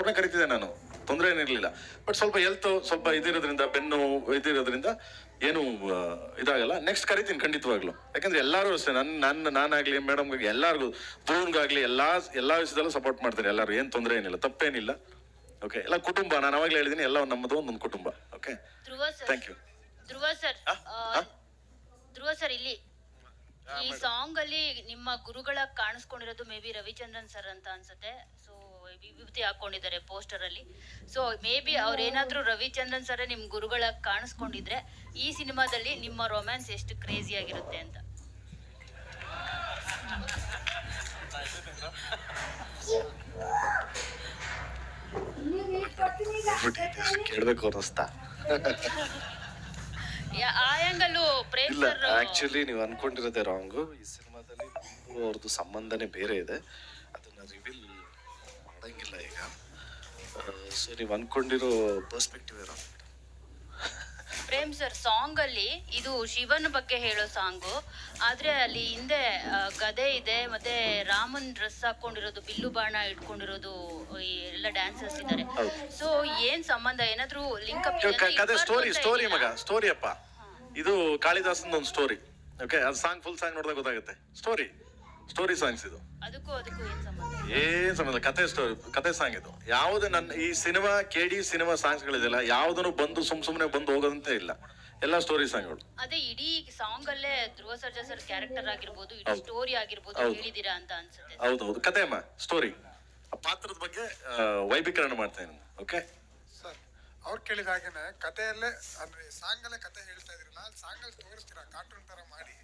ಅವ್ರನ್ನ ಕರಿತಿದ್ದೆ ನಾನು. ತೊಂದರೆ ಏನಿರ್ಲಿಲ್ಲ ಬಟ್ ಸ್ವಲ್ಪ ಹೆಲ್ತ್ ಸ್ವಲ್ಪ ಇದಿರೋದ್ರಿಂದ ಬೆನ್ನು ಇದಿರೋದ್ರಿಂದ ಏನು ಇದಾಗಲ್ಲ. ನೆಕ್ಸ್ಟ್ ಕರಿತೀನಿ ಖಂಡಿತವಾಗ್ಲು. ಯಾಕಂದ್ರೆ ಎಲ್ಲರೂ ಅಷ್ಟೇ. ನನ್ನ ನನ್ನ ನಾನಾಗ್ಲಿ ಮೇಡಮ್ ಎಲ್ಲರಿಗೂ ಧ್ರುವನ್ಗಾಗ್ಲಿ ಎಲ್ಲಾ ಎಲ್ಲಾ ವಿಷಯದಲ್ಲೂ ಸಪೋರ್ಟ್ ಮಾಡ್ತಾರೆ ಎಲ್ಲರೂ. ಏನ್ ತೊಂದರೆ ಏನಿಲ್ಲ. ತಪ್ಪೇನಿಲ್ಲ. ಓಕೆ ಎಲ್ಲ ಕುಟುಂಬ. ನಾನು ಅವಾಗಲೇ ಹೇಳಿದ್ದೀನಿ ಎಲ್ಲ ನಮ್ಮದು ಒಂದೊಂದು ಕುಟುಂಬ. Okay thank you Dhruva sir? Dhruva sir ಇಲ್ಲಿ. ಈ ಸಾಂಗ್ ಅಲ್ಲಿ ನಿಮ್ಮ ಗುರುಗಳ ಕಾಣಿಸ್ಕೊಂಡಿರೋದು ಮೇ ಬಿ ರವಿಚಂದ್ರನ್ ಸರ್ ಅಂತ ಅನ್ಸುತ್ತೆ. ಸೊ ವಿಭೂತಿ ಹಾಕೊಂಡಿದ್ದಾರೆ ಪೋಸ್ಟರ್ ಅಲ್ಲಿ. ಸೊ ಮೇ ಬಿ ಅವ್ರೇನಾದ್ರೂ ರವಿಚಂದ್ರನ್ ಸರ್ ನಿಮ್ ಗುರುಗಳ ಕಾಣಿಸ್ಕೊಂಡಿದ್ರೆ ಈ ಸಿನಿಮಾದಲ್ಲಿ ನಿಮ್ಮ ರೊಮ್ಯಾನ್ಸ್ ಎಷ್ಟು ಕ್ರೇಜಿ ಆಗಿರುತ್ತೆ ಅಂತ. ಕೇಳ್ಬೇಕು ಅನ್ನಿಸ್ತಾ ಯಾ- ಆ ಪ್ರೇಮ್ ಇಲ್ಲ ಸರ್ ಆಕ್ಚುಲಿ ನೀವು ಅನ್ಕೊಂಡಿರೋದೇ ರಾಂಗು ಈ ಸಿನಿಮಾದಲ್ಲಿ ನಮ್ದು ಅವ್ರದ್ದು ಸಂಬಂಧನೇ ಬೇರೆ ಇದೆ. ಅದನ್ನ ರಿವೀಲ್ ಮಾಡಂಗಿಲ್ಲ ಈಗ. ಸೊ ನೀವು ಅನ್ಕೊಂಡಿರೋ ಪರ್ಸ್ಪೆಕ್ಟಿವ್ ಏನೋ. ಪ್ರೇಮ್ ಸರ್ ಸಾಂಗ್ ಅಲ್ಲಿ ಇದು ಶಿವನ ಬಗ್ಗೆ ಹೇಳೋ ಸಾಂಗು. ಆದ್ರೆ ಅಲ್ಲಿ ಹಿಂದೆ ಆ, ಗದೆ ಇದೆ ಮತ್ತೆ ರಾಮನ್ ಡ್ರೆಸ್ ಹಾಕೊಂಡಿರೋದು ಬಿಲ್ಲು ಬಾಣ ಇಟ್ಕೊಂಡಿರೋದು ಈ ಎಲ್ಲ ಡ್ಯಾನ್ಸರ್ಸ್ ಇದ್ದಾರೆ. ಸೊ ಏನ್ ಸಂಬಂಧ? ಏನಾದ್ರೂ ಲಿಂಕ್ ಅಪ್ ಕ- ಕತೆ ಸ್ಟೋರಿ ಸ್ಟೋರಿ ಮಗ ಸ್ಟೋರಿ ಅಪ್ಪ. ಇದು ಕಾಳಿದಾಸನ್ ಒಂದು ಸ್ಟೋರಿ ಓಕೆ ಅದು ಸಾಂಗ್ ಫುಲ್ ಸಾಂಗ್ ನೋಡಿದಾಗ ಗೊತ್ತಾಗುತ್ತೆ. ಸ್ಟೋರಿ ಸ್ಟೋರಿ ಸಾಂಗ್ಸ್ ಇದು. ಅದಕ್ಕೂ ಅದಕ್ಕೂ ಏನ್ ಸಂಬಂಧ? ಏನ್ ಸಂಬಂಧ? ಕತೆ ಸ್ಟೋರಿ ಕತೆ ಸಾಂಗ್ ಇದು. ಯಾವ್ದು ನನ್ನ ಈ ಸಿನಿಮಾ ಕೆಡಿ ಸಿನಿಮಾ ಸಾಂಗ್ಸ್ ಗಳಿದೆಯಲ್ಲ ಯಾವ್ದನ್ನು ಬಂದು ಸುಮ್ ಸುಮ್ನೆ ಬಂದು ಹೋಗೋದಂತೆ ಇಲ್ಲ. ಎಲ್ಲ ಸ್ಟೋರಿ ಸಾಂಗ್ಗಳು ಅದೇ ಇಡೀ ಸಾಂಗ್ ಅಲ್ಲೇ ಧ್ರುವ ಸರ್ಜಾ ಸರ್ ಕ್ಯಾರೆಕ್ಟರ್ ಆಗಿರ್ಬೋದು ಇಡೀ ಸ್ಟೋರಿ ಆಗಿರ್ಬೋದು. ಹೇಳಿದೀರಾ ಅಂತ ಅನ್ಸುತ್ತೆ. ಹೌದು ಹೌದು. ಕತೆ ಅಮ್ಮ ಸ್ಟೋರಿ ಆ ಪಾತ್ರದ ಬಗ್ಗೆ ಆ, ಮಾಡ್ತಾ ಮಾಡ್ತೇನೆ ಓಕೆ ಅವ್ರು ಕೇಳಿದ ಹಾಗೇನೆ ಕಥೆಯಲ್ಲೇ ಅಂದ್ರೆ ಸಾಂಗ್ ಅಲ್ಲೇ ಕತೆ ಹೇಳ್ತಾ ಇದ್ರಲ್ಲ ನಾನು ಸಾಂಗ್ ಅಲ್ಲಿ ತೋರಿಸ್ತೀರಾ? ಕಾರ್ಟೂನ್ ತರ ಮಾಡಿ.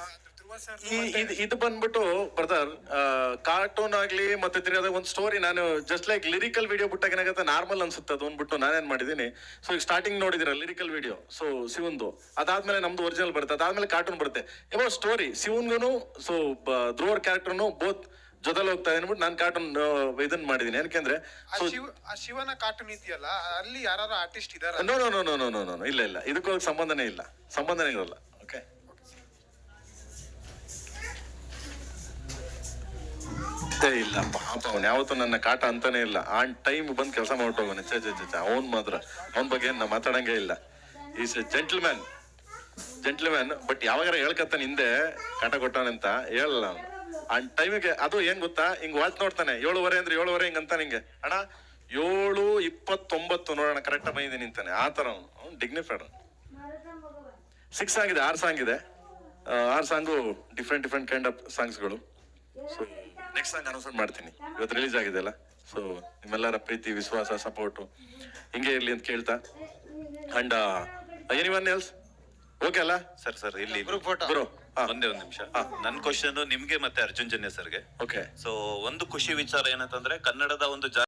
ಅಂದ್ರೆ ಧ್ರುವ ಸರ್ ಈ ಇದು ಇದು ಬಂದ್ಬಿಟ್ಟು ಬ್ರದರ್ ಕಾರ್ಟೂನ್ ಆಗ್ಲಿ ಮತ್ತೆ ತಿರ್ಗಾದ ಒಂದು ಸ್ಟೋರಿ ನಾನು ಜಸ್ಟ್ ಲೈಕ್ ಲಿರಿಕಲ್ ವಿಡಿಯೋ ಬಿಟ್ಟಾಗ ಏನಾಗುತ್ತೆ? ನಾರ್ಮಲ್ ಅನ್ಸುತ್ತೆ ಅದು ಅಂದ್ಬಿಟ್ಟು ನಾನೇನ್ ಮಾಡಿದೀನಿ ಸೊ ಈಗ ಸ್ಟಾರ್ಟಿಂಗ್ ನೋಡಿದಿರ ಲಿರಿಕಲ್ ವಿಡಿಯೋ ಸೊ ಶಿವಂದು. ಅದಾದ್ಮೇಲೆ ನಮ್ದು ಒರಿಜಿನಲ್ ಬರುತ್ತೆ. ಅದಾದ್ಮೇಲೆ ಕಾರ್ಟೂನ್ ಬರುತ್ತೆ. ಸ್ಟೋರಿ ಶಿವನ್ಗೂ ಸೊ ಧ್ರುವರ್ ಕ್ಯಾರೆಕ್ಟರ್ನು ಬೋತ್ ಜೊತೆಲಿ ಹೋಗ್ತಾ ಇದೆ ಅಂದ್ಬಿಟ್ಟು ನಾನು ಕಾರ್ಟೂನ್ ಇದನ್ನ ಮಾಡಿದೀನಿ. ಯಾಕೆಂದ್ರೆ ಆ ಶಿವ ಆ ಶಿವನ ಕಾರ್ಟೂನ್ ಇದೆಯಲ್ಲ ಅಲ್ಲಿ ಯಾರು ಆರ್ಟಿಸ್ಟ್ ಇದಾರ? No no no no no ಇಲ್ಲ ಇಲ್ಲ. ಇದಕ್ಕೂ ಅದಕ್ಕೆ ಸಂಬಂಧನೇ ಇಲ್ಲ. ಸಂಬಂಧನೇ ಇರಲ್ಲ. ಓಕೆ ಇಲ್ಲ ಪಾಪ ಅವನ್. ಯಾವತ್ತೂ ನನ್ನ ಕಾಟ ಅಂತಾನೆ ಇಲ್ಲ. ಆನ್ ಟೈಮ್ ಬಂದ್ ಕೆಲಸ ಮಾಡ್ಬಿಟ್ಟು ಚೆ ಚ ಚೆ ಅವನ್ ಮಾತ್ರ. ಅವನ ಬಗ್ಗೆ ನಾ ಮಾತಾಡಂಗೆ ಇಲ್ಲ. Is a gentleman gentleman but ಯಾವಾಗಾರ ಹೇಳ್ಕತ್ತಾನೆ ಹಿಂದೆ ಕಾಟ ಕೊಟ್ಟಾನಂತ ಹೇಳಲ್ಲ ಅವನು. ಆನ್ ಟೈಮಿಗೆ ಅದು ಏನ್ ಗೊತ್ತಾ? ಹಿಂಗ್ ವಾಚ್ ನೋಡ್ತಾನೆ ಏಳುವರೆ ಅಂದ್ರೆ ಏಳುವರೆ ಹಿಂಗ್ ಅಂತ ನಿಂಗೆ ಅಣ್ಣ ಏಳು ಇಪ್ಪತ್ತೊಂಬತ್ತು ನೋಡೋಣ ಕರೆಕ್ಟ್ ಬಂದಿದ್ದೀನಿ ಅಂತಾನೆ. ಆ ತರ ಅವನು. ಅವ್ನು ಡಿಗ್ನಿಫೈಡ್ ಸಿಕ್ಸ್ ಆಗಿದೆ ಆರು ಸಾಂಗ್ ಇದೆ. ಆರ್ ಆರು song different different kind of ಸಾಂಗ್ಸ್ಗಳು so next song announce ಮಾಡ್ತೀನಿ. ಇವತ್ತು ರಿಲೀಸ್ ಆಗಿದೆ ಅಲ್ಲ. ಸೊ ನಿಮ್ಮೆಲ್ಲರ ಪ್ರೀತಿ ವಿಶ್ವಾಸ ಸಪೋರ್ಟು ಹಿಂಗೆ ಇರಲಿ ಅಂತ ಕೇಳ್ತಾ. And any one else okay ಅಲ್ಲ? ಸರ್ ಸರ್ ಇಲ್ಲಿ ಬ್ರೋ ಒಂದೇ ಒಂದ್ ನಿಮಿಷ. ನನ್ ಕ್ವಶನ್ ನಿಮ್ಗೆ ಮತ್ತೆ ಅರ್ಜುನ್ ಜನ್ಯ ಸರ್ಗೆ. ಓಕೆ ಸೊ ಒಂದು ಖುಷಿ ವಿಚಾರ ಏನಂತಂದ್ರೆ ಕನ್ನಡದ ಒಂದು ಜಾ